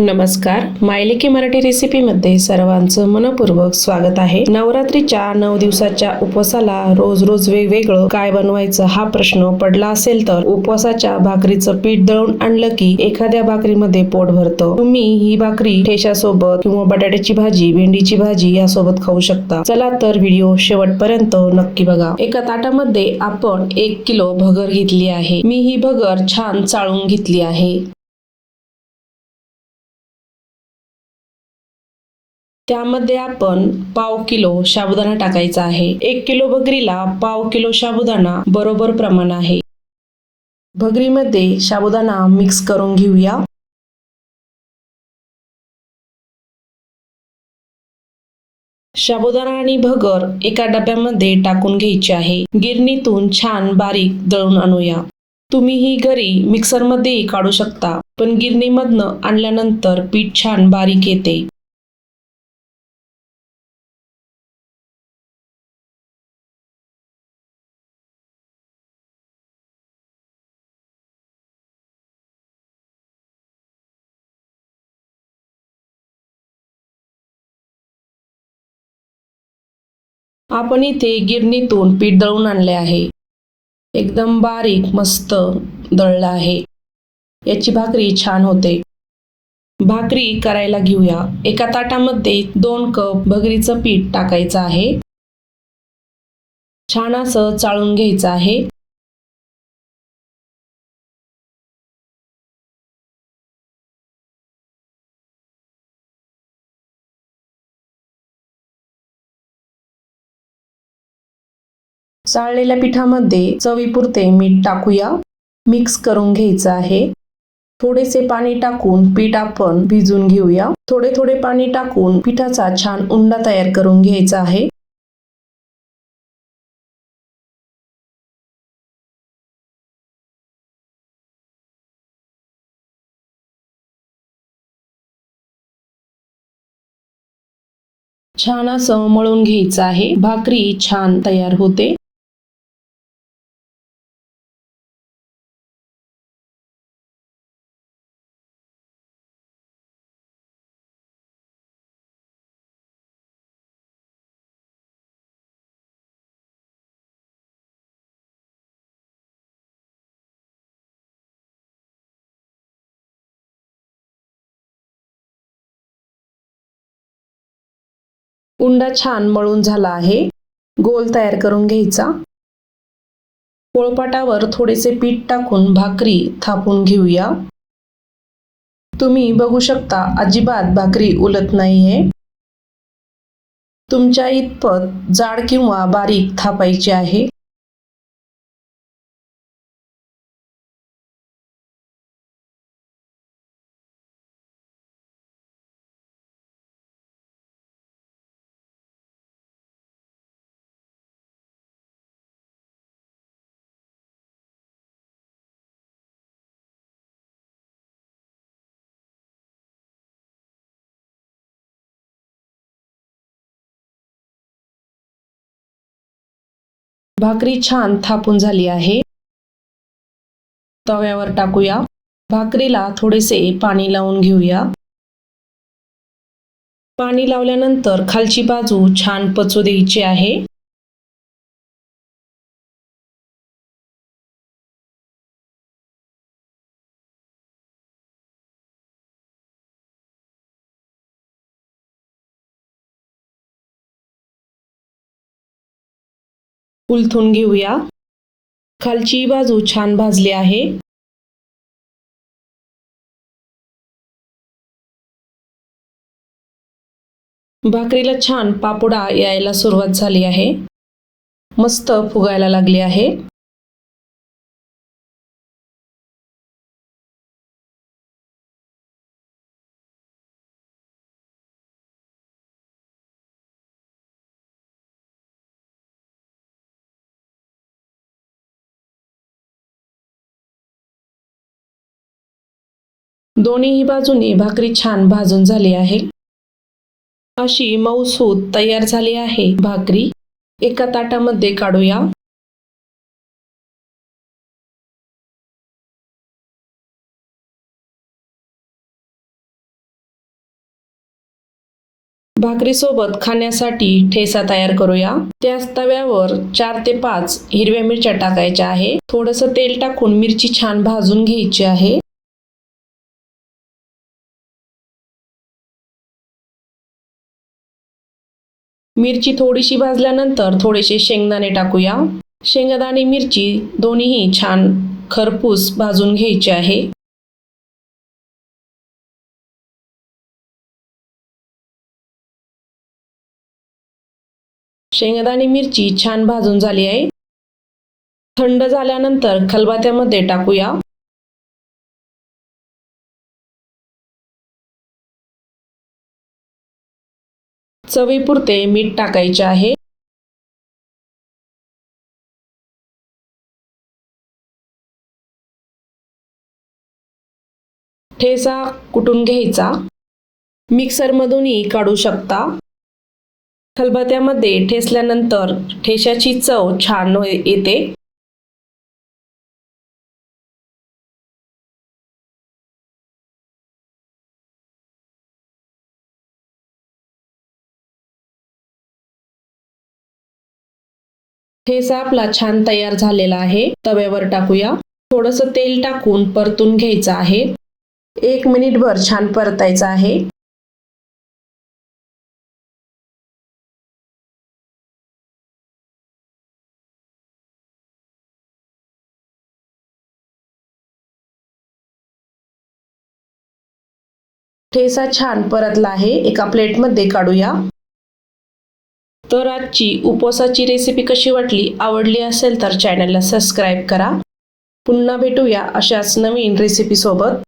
नमस्कार. मायलिकी मराठी रेसिपीमध्ये सर्वांचं मनपूर्वक स्वागत आहे. नवरात्रीच्या नऊ दिवसाच्या उपवासाला रोज रोज वेगवेगळं काय बनवायचं हा प्रश्न पडला असेल तर उपवासाच्या भाकरीचं पीठ दळून आणलं की एखाद्या भाकरीमध्ये पोट भरतं. तुम्ही ही भाकरी ठेशासोबत किंवा बटाट्याची भाजी भेंडीची भाजी यासोबत खाऊ शकता. चला तर व्हिडिओ शेवटपर्यंत नक्की बघा. एका ताटामध्ये आपण एक किलो भगर घेतली आहे. मी ही भगर छान चाळून घेतली आहे. त्यामध्ये आपण पाव किलो साबुदाणा टाकायचा आहे. एक किलो भगरीला पाव किलो साबुदाणा बरोबर प्रमाण आहे. भगरीमध्ये साबुदाणा मिक्स करून घेऊया. साबुदाणा आणि भगर एका डब्यामध्ये टाकून घ्यायचे आहे. गिरणीतून छान बारीक दळून आणूया. तुम्ही ही घरी मिक्सरमध्येही काढू शकता पण गिरणीमधनं आणल्यानंतर पीठ छान बारीक येते. आपण इथे गिरणीतून पीठ दळून आणले आहे. एकदम बारीक मस्त दळलं आहे. याची भाकरी छान होते. भाकरी करायला घेऊया. एका ताटामध्ये दोन कप भगरीचं पीठ टाकायचं आहे. छान असं चाळून घ्यायचं आहे. चाळलेल्या पिठामध्ये चवीपुरते मीठ टाकूया. मिक्स करून घ्यायचं आहे. थोडेसे पाणी टाकून पीठ आपण भिजून घेऊया. थोडे थोडे पाणी टाकून पिठाचा छान उंडा तयार करून घ्यायचा आहे. छान असं मळून घ्यायचं आहे. भाकरी छान तयार होते. उंडा छान मळून झाला आहे. गोल तयार करून घ्यायचा. पोळपाटावर थोडेसे पीठ टाकून भाकरी थापून घेऊया. तुम्ही बघू शकता अजिबात भाकरी उलत नाहीये. तुमच्या इतपत जाड किंवा बारीक थापायची आहे. भाकरी छान थापून झाली आहे. तव्यावर टाकूया. भाकरीला थोडेसे पाणी लावून घेऊया. पाणी लावल्यानंतर खालची बाजू छान पचू द्यायची आहे. उलथून घेऊया. खालची बाजू छान भाजली आहे. भाकरीला छान पापुडा यायला सुरुवात झाली आहे. मस्त फुगायला लागली आहे. दोन्हीही बाजूने भाकरी छान भाजून झाली आहे. अशी मऊसूत तयार झाली आहे भाकरी. एका ताटामध्ये काढूया. भाकरीसोबत खाण्यासाठी ठेसा तयार करूया. त्याच तव्यावर चार ते पाच हिरव्या मिरच्या टाकायच्या आहे. थोडस तेल टाकून मिरची छान भाजून घ्यायची आहे. मिरची थोडीशी भाजल्यानंतर थोडेसे शेंगदाणे टाकूया. शेंगदाणे मिरची दोन्हीही छान खरपूस भाजून घ्यायचे आहे. शेंगदाणे मिरची छान भाजून झाली आहे. थंड झाल्यानंतर खलबात्यामध्ये टाकूया. चवीपुरते मीठ टाकायचे आहे. ठेसा कुटून घ्यायचा? मिक्सरमधूनही काढू शकता. खलबत्यामध्ये ठेसल्यानंतर ठेशाची चव छान येते. ठेसा आपला छान तयार झालेला आहे. तव्यावर टाकूया. थोडस तेल टाकून परतून घ्यायचं आहे. एक मिनिटभर छान परतायचं आहे. ठेसा छान परतला आहे. एका प्लेटमध्ये काढूया. तर आजची उपवासाची रेसिपी कशी वाटली आवडली असेल तर चॅनलला सबस्क्राईब करा. पुन्हा भेटूया अशाच नवीन रेसिपीसोबत